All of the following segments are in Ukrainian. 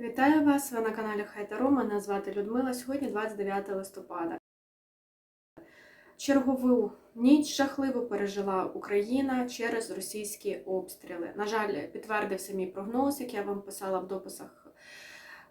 Вітаю вас! Ви на каналі Хайтаро. Мене звати Людмила. Сьогодні 29 листопада. Чергову ніч жахливо пережила Україна через російські обстріли. На жаль, підтвердився мій прогноз, як я вам писала в дописах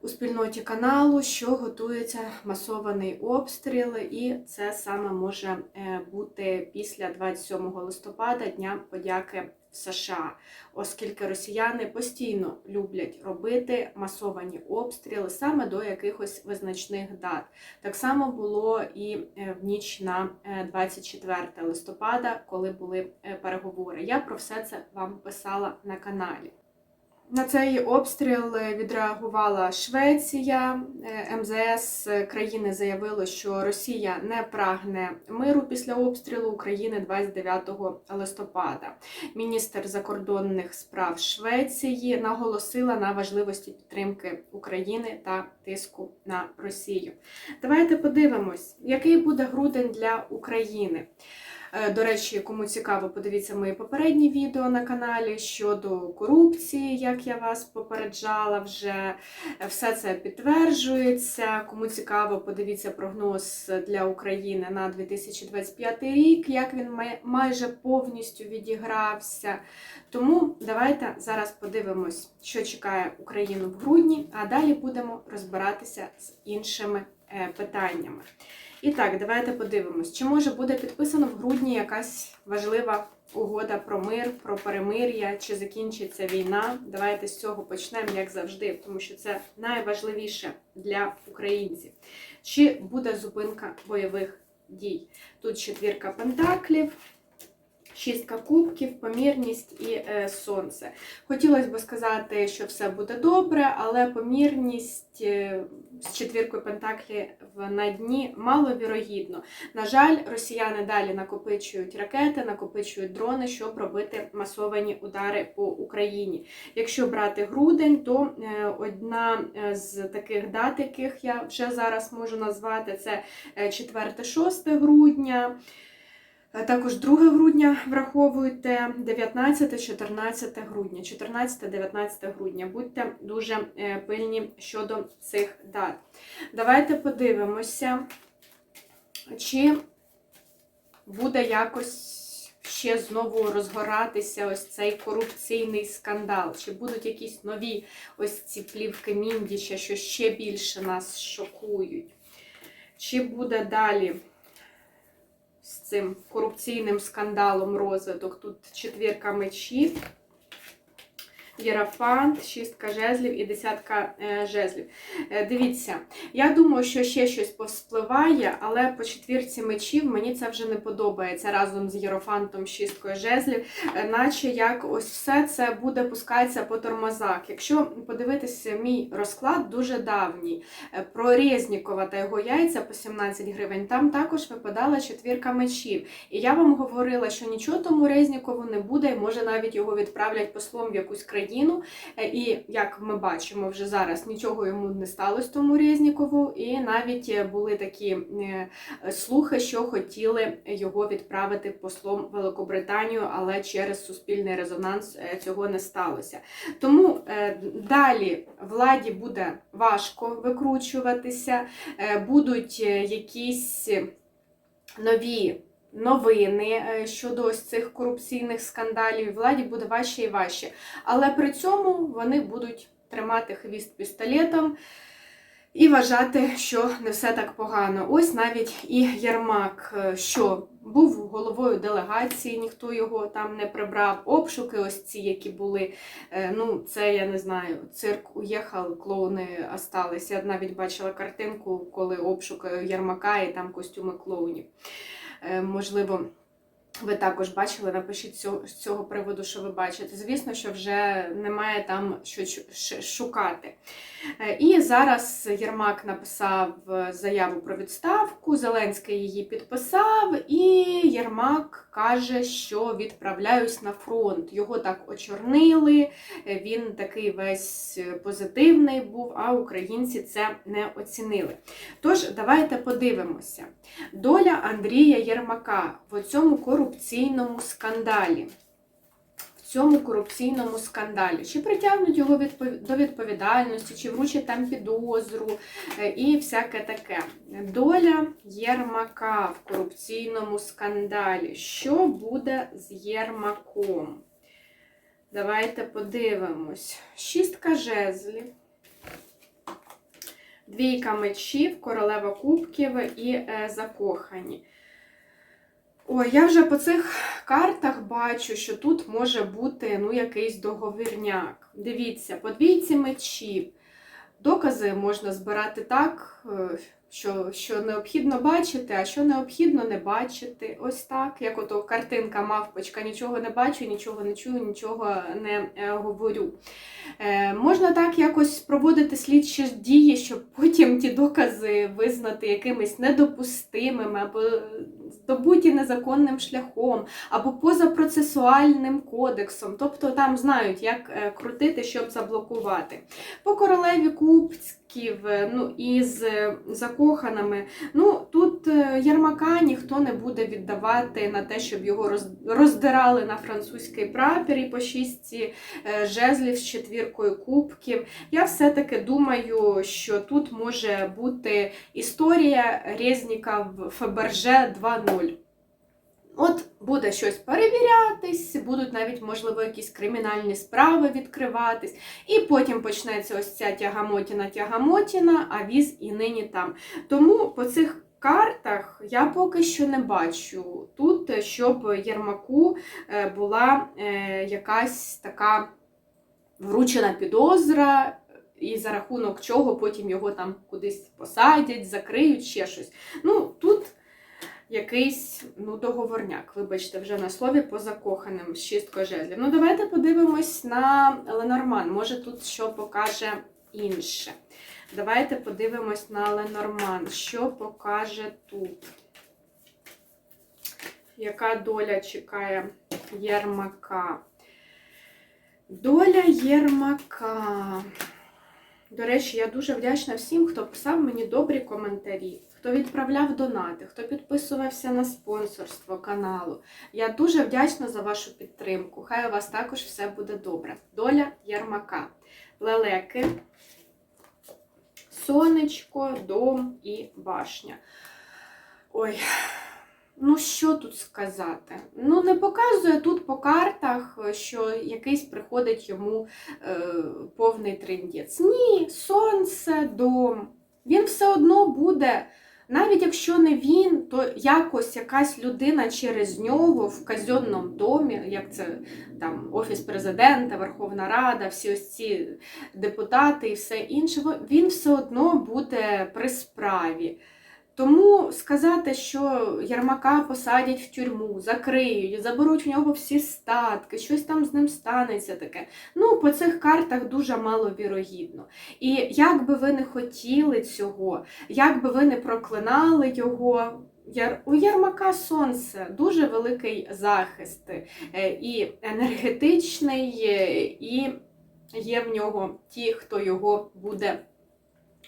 у спільноті каналу, що готується масований обстріл, і це саме може е, бути після 27 листопада, Дня подяки в США, оскільки росіяни постійно люблять робити масовані обстріли саме до якихось визначних дат. Так само було і е, в ніч на е, 24 листопада, коли були е, переговори. Я про все це вам писала на каналі. На цей обстріл відреагувала Швеція. Е, МЗС країни заявило, що Росія не прагне миру після обстрілу України 29 листопада. Міністр закордонних справ Швеції наголосила на важливості підтримки України та тиску на Росію. Давайте подивимось, який буде грудень для України. Е, До речі, кому цікаво, подивіться мої попередні відео на каналі щодо корупції, як я вас попереджала вже. Все це підтверджується. Кому цікаво, подивіться прогноз для України на 2025 рік, як він майже повністю відігрався. Тому давайте зараз подивимось, що чекає Україну в грудні, а далі будемо розбиратися з іншими е, питаннями. І так, давайте подивимось, чи може буде підписано в грудні якась важлива угода про мир, про перемир'я, чи закінчиться війна. Давайте з цього почнемо, як завжди, тому що це найважливіше для українців. Чи буде зупинка бойових дій? Тут четвірка пентаклів. Шістка кубків, помірність і е, сонце. Хотілося б сказати, що все буде добре, але помірність е, з четвіркою пентаклів на дні маловірогідно. На жаль, росіяни далі накопичують ракети, накопичують дрони, щоб робити масовані удари по Україні. Якщо брати грудень, то е, одна з таких дат, яких я вже зараз можу назвати, це е, 4-6 грудня. Е, Також 2 грудня враховуйте 19-14 грудня, 14-19 грудня. Будьте дуже е, пильні щодо цих дат. Давайте подивимося, чи буде якось ще знову розгоратися ось цей корупційний скандал, чи будуть якісь нові ось ці плівки Міндіча, що ще більше нас шокують. Чи буде далі цим корупційним скандалом розвиток. Тут четвірка мечів, єрафант, шістка жезлів і десятка е, жезлів. Е, Дивіться, я думаю, що ще щось повспливає, але по четвірці мечів мені це вже не подобається разом з єрофантом, шісткою жезлів, е, наче як ось все це буде пускатися по тормозах. Якщо подивитися мій розклад дуже давній, про Резнікова та його яйця по 17 гривень, там також випадала четвірка мечів. І я вам говорила, що нічого тому Резнікову не буде, і може навіть його відправлять послом в якусь країну. Е, І як ми бачимо вже зараз, нічого йому не сталося тому Резнікову, і навіть е, були такі е, слухи, що хотіли його відправити послом Великобританію, але через суспільний резонанс цього не сталося. Тому далі владі буде важко викручуватися, будуть якісь нові. Новини е, щодо ось цих корупційних скандалів владі буде важче і важче. Але при цьому вони будуть тримати хвіст пістолетом і вважати, що не все так погано. Ось навіть і Єрмак, е, що був головою делегації, ніхто його там не прибрав. Обшуки, ось ці, які були. е, Ну, це я не знаю. Цирк уїхав, клоуни остались. Я навіть бачила картинку, коли обшук Єрмака і там костюми клоунів. Е, Можливо, ви також бачили, напишіть з цього приводу, що ви бачите. Звісно, що вже немає там що шукати. Е, І зараз Єрмак написав е, заяву про відставку, Зеленський її підписав, і Єрмак каже, що відправляюсь на фронт. Його так очорнили, е, він такий весь позитивний був, а українці це не оцінили. Тож, давайте подивимося. Доля Андрія Єрмака в цьому корупційному скандалі. В цьому корупційному скандалі. Чи притягнуть його до відповідальності, чи вручать там підозру е, і всяке таке. Доля Єрмака в корупційному скандалі. Що буде з Єрмаком? Давайте подивимось. Шістка жезлів. Двійка мечів, королева кубків і е, закохані. Ой, я вже по цих картах бачу, що тут може бути ну, якийсь договірняк. Дивіться, по двійці мечів. Докази можна збирати так, е, що, що необхідно бачити, а що необхідно не бачити. Ось так, як ото картинка мавпочка, нічого не бачу, нічого не чую, нічого не е, говорю. Е, можна так якось проводити слідчі дії, щоб потім ті докази визнати якимись недопустимими або здобуті незаконним шляхом, або позапроцесуальним кодексом. Тобто там знають, як е, крутити, щоб заблокувати. По королеві Кубків, е, ну і з е, закоханими. Ну тут Єрмака ніхто не буде віддавати на те, щоб його роздирали на французький прапір і по шістці е, жезлів з четвіркою кубків. Я все-таки думаю, що тут може бути історія Резніка в Фаберже 2.0. От буде щось перевірятись, будуть навіть, можливо, якісь кримінальні справи відкриватись, і потім почнеться ось ця тягамотіна-тягамотіна, а віз і нині там. Тому по цих картах я поки що не бачу тут, щоб Єрмаку е, була е, якась така вручена підозра, і за рахунок чого потім його там кудись посадять, закриють, ще щось. Ну, тут якийсь ну, договорняк, вибачте, вже на слові по закоханим з шісткою жезлів. Ну, давайте подивимось на Ленорман. Може, тут що покаже інше. Давайте подивимось на Ленорман. Що покаже тут? Яка доля чекає Єрмака? Доля Єрмака. До речі, я дуже вдячна всім, хто писав мені добрі коментарі, хто відправляв донати, хто підписувався на спонсорство каналу. Я дуже вдячна за вашу підтримку. Хай у вас також все буде добре. Доля Єрмака. Лелеки, сонечко, дом і башня. Ой, ну що тут сказати? Ну, не показує тут по картах, що якийсь приходить йому е, повний триндець. Ні, сонце, дом. Він все одно буде, навіть якщо не він, то якось якась людина через нього в казенному домі, як це там Офіс президента, Верховна Рада, всі ось ці депутати і все інше, він все одно буде при справі. Тому сказати, що Ярмака посадять в тюрму, закриють, заберуть в нього всі статки, щось там з ним станеться таке. Ну, по цих картах дуже маловірогідно. І як би ви не хотіли цього, як би ви не проклинали його. У Ярмака сонце дуже великий захист е, і енергетичний, е, і є в нього ті, хто його буде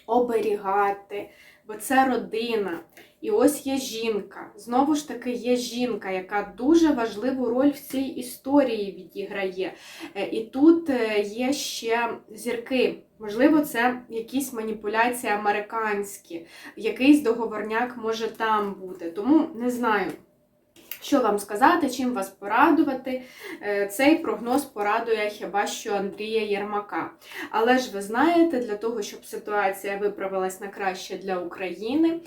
оберігати, бо це родина. І ось є жінка. Знову ж таки, є жінка, яка дуже важливу роль в цій історії відіграє. Е, І тут е, є ще зірки. Можливо, це якісь маніпуляції американські, якийсь договорняк може там бути. Тому не знаю. Що вам сказати, чим вас порадувати? Е, Цей прогноз порадує хіба що Андрія Єрмака. Але ж ви знаєте, для того, щоб ситуація виправилась на краще для України,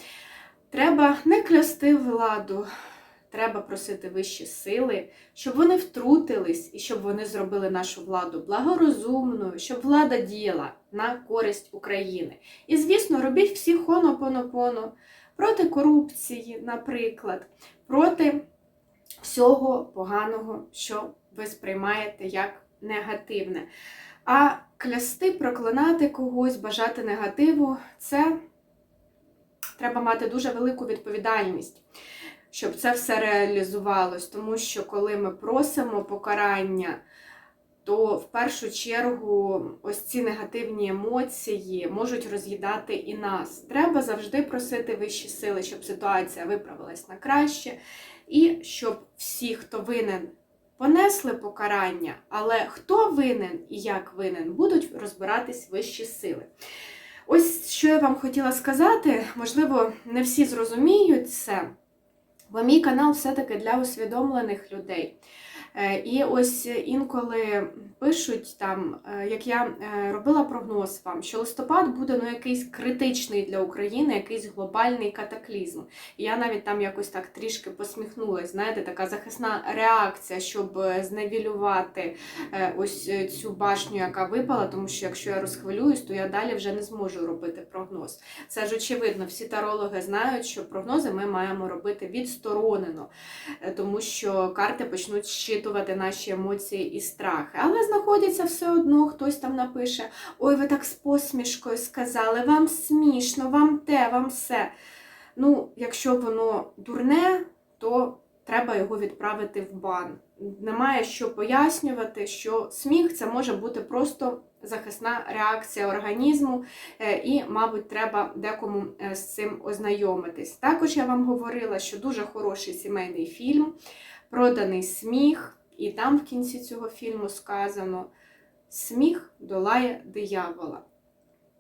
треба не клясти владу, треба просити вищі сили, щоб вони втрутились і щоб вони зробили нашу владу благорозумною, щоб влада діяла на користь України. І, звісно, робіть всі хонопонопоно проти корупції, наприклад, проти всього поганого, що ви сприймаєте як негативне. А клясти, проклинати когось, бажати негативу це треба мати дуже велику відповідальність, щоб це все реалізувалось. Тому що коли ми просимо покарання, то в першу чергу ось ці негативні емоції можуть роз'їдати і нас. Треба завжди просити вищі сили, щоб ситуація виправилась на краще, і щоб всі, хто винен понесли покарання, але хто винен і як винен, будуть розбиратись вищі сили. Ось що я вам хотіла сказати, можливо, не всі зрозуміють це, бо мій канал все-таки для усвідомлених людей. Е, І ось інколи пишуть там, е, як я е, робила прогноз вам, що листопад буде ну, якийсь критичний для України, якийсь глобальний катаклізм. І я навіть там якось так трішки посміхнулася, знаєте, така захисна реакція, щоб зневілювати ось цю башню, яка випала, тому що якщо я розхвилююсь, то я далі вже не зможу робити прогноз. Це ж очевидно, всі тарологи знають, що прогнози ми маємо робити відсторонено, тому що карти почнуть щитувати наші емоції і страхи. Але знаходиться все одно, хтось там напише: Ой, ви так з посмішкою сказали, вам смішно, вам те, вам все. Ну, якщо воно дурне, то треба його відправити в бан. Немає що пояснювати, що сміх це може бути просто захисна реакція організму, е, і, мабуть, треба декому е, з цим ознайомитись. Також я вам говорила, що дуже хороший сімейний фільм, проданий сміх, і там в кінці цього фільму сказано: сміх долає диявола.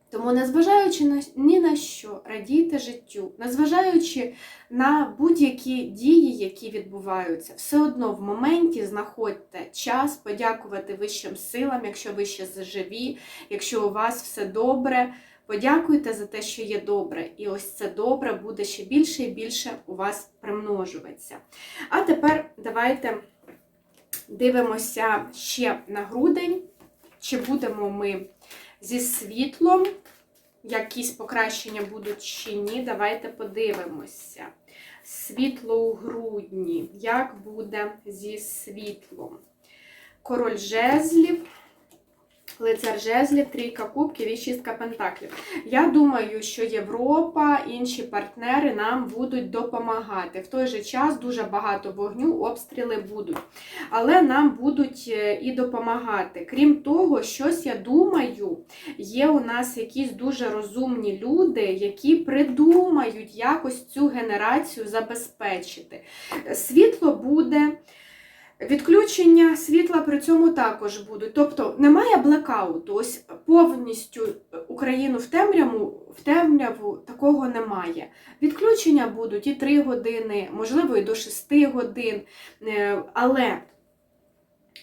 Тому, незважаючи на ні на що, радійте життю, незважаючи на будь-які дії, які відбуваються, все одно в моменті знаходьте час подякувати вищим силам, якщо ви ще живі, якщо у вас все добре. Подякуйте за те, що є добре, і ось це добре буде ще більше і більше у вас примножуватися. А тепер давайте дивимося ще на грудень, чи будемо ми зі світлом, якісь покращення будуть чи ні. Давайте подивимося. Світло у грудні. Як буде зі світлом? Король жезлів, лицар жезлів, трійка кубків і шістка пентаклів. Я думаю, що Європа, інші партнери нам будуть допомагати. В той же час дуже багато вогню, обстріли будуть. Але нам будуть е, і допомагати. Крім того, щось я думаю, є у нас якісь дуже розумні люди, які придумають якось цю генерацію забезпечити. Світло буде. Відключення світла при цьому також будуть. Тобто немає блекауту, ось повністю Україну в темряву, в темряву такого немає. Відключення будуть і 3 години, можливо, і до 6 годин, Е, але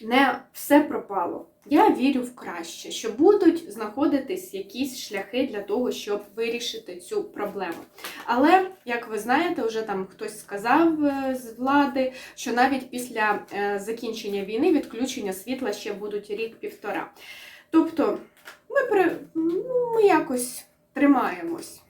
не все пропало. Я вірю в краще, що будуть знаходитись якісь шляхи для того, щоб вирішити цю проблему. Але, як ви знаєте, вже там хтось сказав е, з влади, що навіть після е, закінчення війни відключення світла ще будуть рік-півтора. Тобто, ми, при... ну, ми якось тримаємось.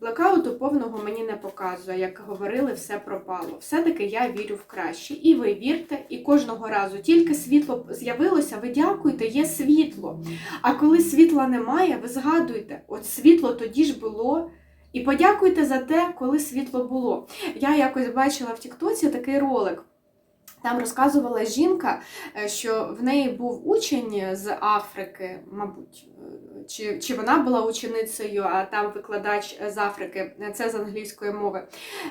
Блекауту повного мені не показує, як говорили, все пропало. Все-таки я вірю в краще. І ви вірте, і кожного разу тільки світло з'явилося, ви дякуєте, є світло. А коли світла немає, ви згадуйте, от світло тоді ж було. І подякуйте за те, коли світло було. Я якось бачила в Тіктоці такий ролик. Там розказувала жінка, е, що в неї був учень з Африки, мабуть, е, чи, чи вона була ученицею, а там викладач з Африки, це з англійської мови.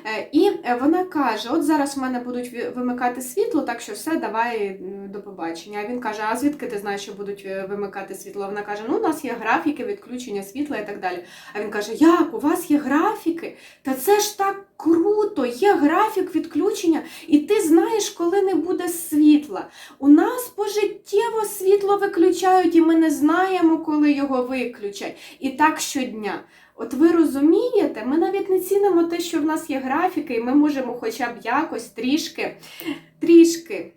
Е, І вона каже: от зараз в мене будуть вимикати світло, так що все, давай до побачення. А він каже: А звідки ти знаєш, що будуть е, вимикати світло? Вона каже: Ну, у нас є графіки відключення світла і так далі. А він каже: Як, у вас є графіки? Та це ж так круто! Є графік відключення, і ти знаєш, коли не буде світла. У нас пожиттєво світло виключають, і ми не знаємо, коли його виключать. І так щодня. От ви розумієте, ми навіть не цінимо те, що в нас є графіки, і ми можемо хоча б якось трішки, трішки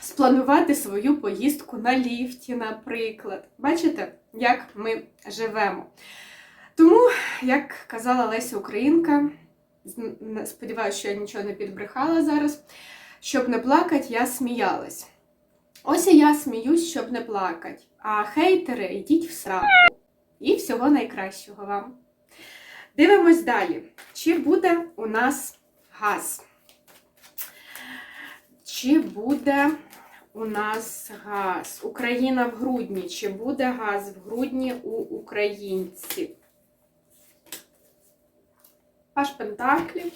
спланувати свою поїздку на ліфті, наприклад. Бачите, як ми живемо. Тому, як казала Леся Українка, сподіваюся, що я нічого не підбрехала зараз. Щоб не плакати, я сміялась. Ось я сміюсь, щоб не плакати. А хейтери, йдіть в сраку. І всього найкращого вам. Дивимось далі. Чи буде у нас газ? Чи буде у нас газ? Україна в грудні. Чи буде газ в грудні у українців? Паш Пентаклів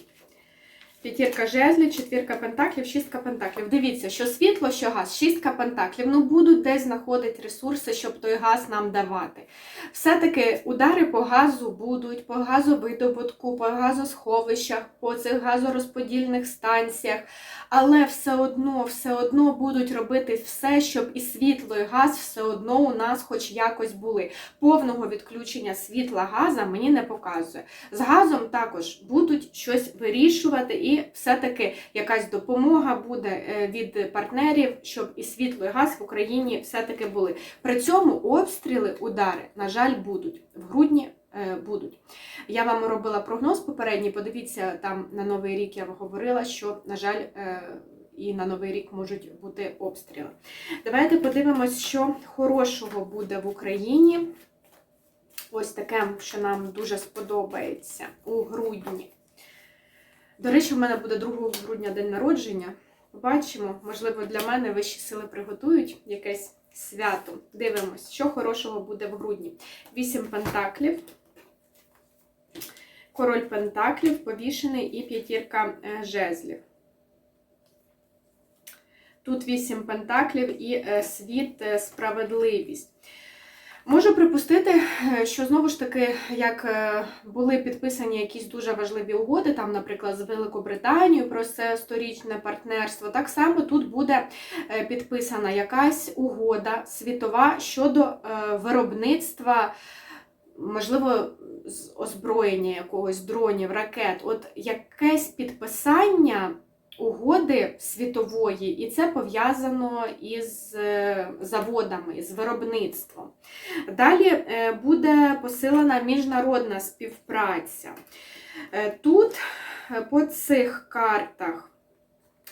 П'ятірка жезлів, четвірка пентаклів, шістка пентаклів. Дивіться, що світло, що газ, шістка пентаклів. Ну будуть десь знаходити ресурси, щоб той газ нам давати. Все-таки удари по газу будуть, по газовидобутку, по газосховищах, по цих газорозподільних станціях. Але все одно, все одно будуть робити все, щоб і світло, і газ все одно у нас хоч якось були. Повного відключення світла газа мені не показує. З газом також будуть щось вирішувати, і все-таки якась допомога буде е, від партнерів, щоб і світло, і газ в Україні все-таки були. При цьому обстріли, удари, на жаль, будуть в грудні. е, Будуть. Я вам робила прогноз попередній. Подивіться, там на Новий рік я вам говорила, що, на жаль, е, і на Новий рік можуть бути обстріли. Давайте подивимось, що хорошого буде в Україні. Ось таке, що нам дуже сподобається у грудні. До речі, в мене буде 2 грудня день народження. Побачимо, можливо, для мене вищі сили приготують якесь свято. Дивимось, що хорошого буде в грудні. Вісім пентаклів, король пентаклів, повішений і п'ятірка е, жезлів. Тут вісім пентаклів і е, світ, е, справедливість. Можу припустити, е, що знову ж таки, як е, були підписані якісь дуже важливі угоди, там, наприклад, з Великобританією про це сторічне партнерство, так само тут буде е, підписана якась угода світова щодо виробництва, можливо, озброєння якогось дронів, ракет. От якесь підписання угоди світової, і це пов'язано із е, заводами, з виробництвом. Далі е, буде посилена міжнародна співпраця. Е, Тут по цих картах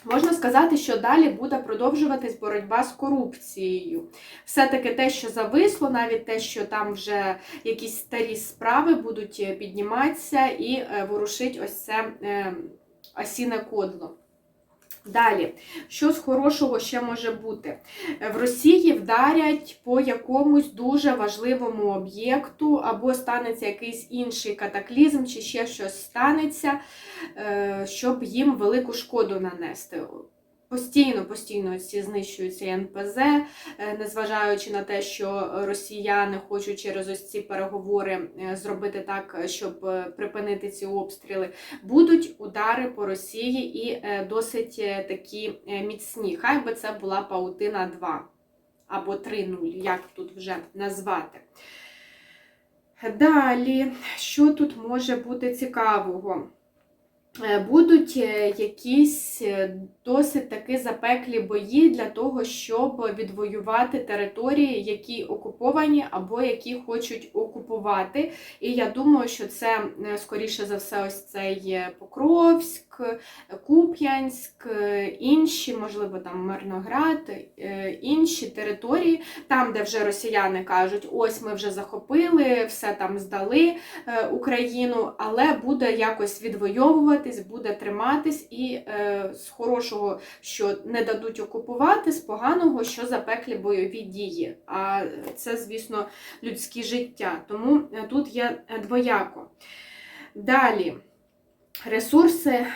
можна сказати, що далі буде продовжуватись боротьба з корупцією. Все-таки те, що зависло, навіть те, що там вже якісь старі справи будуть підніматися і ворушить ось це осіне кодло. Далі, що з хорошого ще може бути? В Росії вдарять по якомусь дуже важливому об'єкту, або станеться якийсь інший катаклізм, чи ще щось станеться, е, щоб їм велику шкоду нанести. Постійно, постійно ці знищуються НПЗ, е, незважаючи на те, що росіяни хочуть через ось ці переговори е, зробити так, щоб е, припинити ці обстріли. Будуть удари по Росії і досить такі міцні. Хай би це була паутина 2 або 3-0, як тут вже назвати. Далі, що тут може бути цікавого? Е, Будуть е, якісь е, досить таки запеклі бої для того, щоб відвоювати території, які окуповані або які хочуть окупувати. І я думаю, що це скоріше за все, ось цей Покровськ, Куп'янськ, інші, можливо, там Мирноград, е, інші території, там, де вже росіяни кажуть, ось ми вже захопили, все там здали е, Україну, але буде якось відвоюватись, буде триматись, і е, з хорошого, що не дадуть окупувати, з поганого, що запеклі бойові дії. А це, звісно, людське життя. Тому тут є двояко. Далі ресурси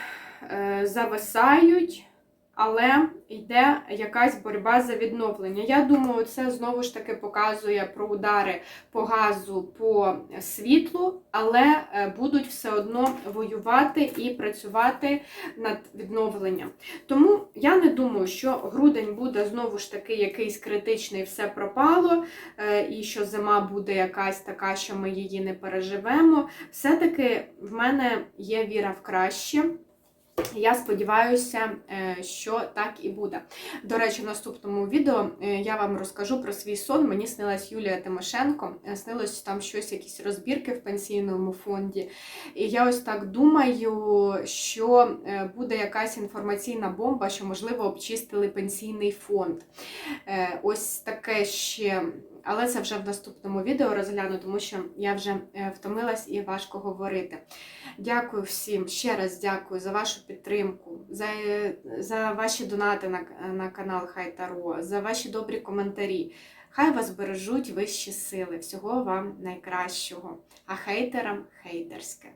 зависають, але йде якась боротьба за відновлення. Я думаю, це знову ж таки показує про удари по газу, по світлу, але е, будуть все одно воювати і працювати над відновленням. Тому я не думаю, що грудень буде знову ж таки якийсь критичний, все пропало, е, і що зима буде якась така, що ми її не переживемо. Все-таки в мене є віра в краще. Я сподіваюся, е, що так і буде. До речі, в наступному відео е, я вам розкажу про свій сон. Мені снилась Юлія Тимошенко, Е, снилось там щось, якісь розбірки в пенсійному фонді. І я ось так думаю, що буде якась інформаційна бомба, що, можливо, обчистили пенсійний фонд. Ось таке ще. Але це вже в наступному відео розгляну, тому що я вже е, втомилась і важко говорити. Дякую всім, ще раз дякую за вашу підтримку, за, за ваші донати на, на канал Хай Таро, за ваші добрі коментарі. Хай вас бережуть вищі сили. Всього вам найкращого. А хейтерам хейтерське.